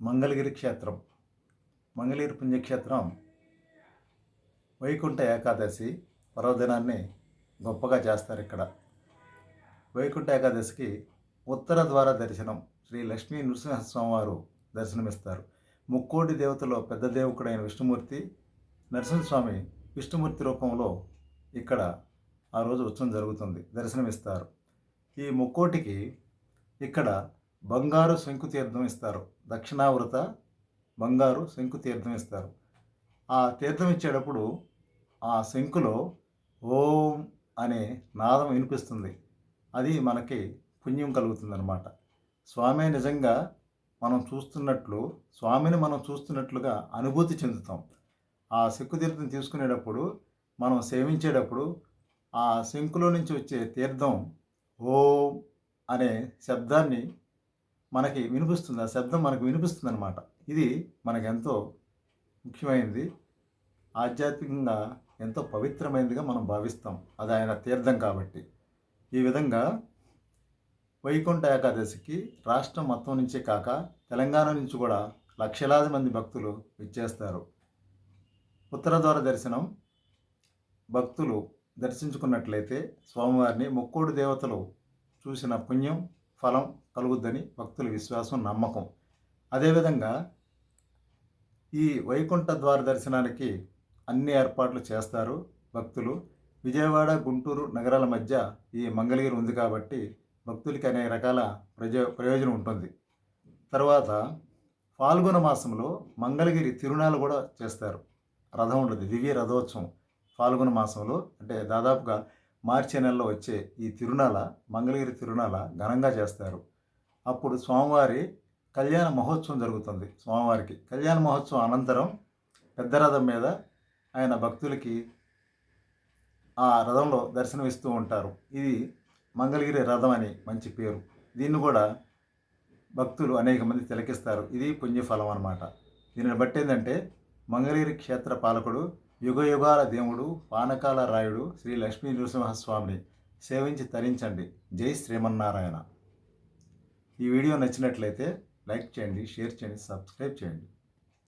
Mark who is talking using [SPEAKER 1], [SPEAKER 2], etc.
[SPEAKER 1] మంగళగిరి క్షేత్రం. మంగళగిరి పుణ్యక్షేత్రం వైకుంఠ ఏకాదశి పర్వదినాన్ని గొప్పగా చేస్తారు ఇక్కడ. వైకుంఠ ఏకాదశికి ఉత్తర ద్వార దర్శనం శ్రీ లక్ష్మీ నృసింహస్వామి వారు దర్శనమిస్తారు. ముక్కోటి దేవతలో పెద్ద దేవుకుడైన విష్ణుమూర్తి నరసింహస్వామి విష్ణుమూర్తి రూపంలో ఇక్కడ ఆ రోజు ఉత్సవం జరుగుతుంది దర్శనమిస్తారు. ఈ ముక్కోటికి ఇక్కడ బంగారు శంకుతీర్థం ఇస్తారు. దక్షిణావృత బంగారు శంకుతీర్థం ఇస్తారు. ఆ తీర్థం ఇచ్చేటప్పుడు ఆ శంకులో ఓం అనే నాదం వినిపిస్తుంది. అది మనకి పుణ్యం కలుగుతుందన్నమాట. స్వామి నిజంగా మనం చూస్తున్నట్లు స్వామిని మనం చూస్తున్నట్లుగా అనుభూతి చెందుతాం. ఆ శంకు తీర్థం తీసుకునేటప్పుడు మనం సేవించేటప్పుడు ఆ శంకులో నుంచి వచ్చే తీర్థం ఓం అనే శబ్దాన్ని మనకి వినిపిస్తుంది ఆ శబ్దం మనకు వినిపిస్తుంది అనమాట ఇది మనకెంతో ముఖ్యమైనది. ఆధ్యాత్మికంగా ఎంతో పవిత్రమైనదిగా మనం భావిస్తాం. అది ఆయన తీర్థం కాబట్టి. ఈ విధంగా వైకుంఠ ఏకాదశికి రాష్ట్రం మొత్తం నుంచే కాక తెలంగాణ నుంచి కూడా లక్షలాది మంది భక్తులు ఇచ్చేస్తారు ఉత్తర ద్వార దర్శనం భక్తులు దర్శించుకున్నట్లయితే స్వామివారిని ముక్కోడు దేవతలు చూసిన పుణ్యం ఫలం కలుగుద్దని భక్తుల విశ్వాసం నమ్మకం. అదేవిధంగా ఈ వైకుంఠ ద్వార దర్శనానికి అన్ని ఏర్పాట్లు చేస్తారు భక్తులు. విజయవాడ గుంటూరు నగరాల మధ్య ఈ మంగళగిరి ఉంది కాబట్టి భక్తులకి అనేక రకాల ప్రజో ప్రయోజనం ఉంటుంది. తర్వాత ఫాల్గుణ మాసంలో మంగళగిరి తిరునాళ్ళు కూడా చేస్తారు. రథం ఉండదు దివ్య రథోత్సవం ఫాల్గుణ మాసంలో. అంటే దాదాపుగా మార్చి నెలలో వచ్చే ఈ తిరునాల మంగళగిరి తిరునాల ఘనంగా చేస్తారు. అప్పుడు స్వామివారి కళ్యాణ మహోత్సవం జరుగుతుంది స్వామివారికి. కళ్యాణ మహోత్సవం అనంతరం పెద్ద రథం మీద ఆయన భక్తులకి ఆ రథంలో దర్శనమిస్తూ ఉంటారు. ఇది మంగళగిరి రథం అని మంచి పేరు. దీన్ని కూడా భక్తులు అనేక మంది తిలకిస్తారు. ఇది పుణ్యఫలం అన్నమాట. దీనిని బట్టి ఏంటంటే మంగళగిరి క్షేత్ర పాలకుడు యుగ యుగాల దేవుడు పానకాల రాయుడు శ్రీ లక్ష్మీ నృసింహస్వామిని సేవించి తరించండి. జై శ్రీమన్నారాయణ. ఈ వీడియో నచ్చినట్లయితే లైక్ చేయండి షేర్ చేయండి సబ్స్క్రైబ్ చేయండి.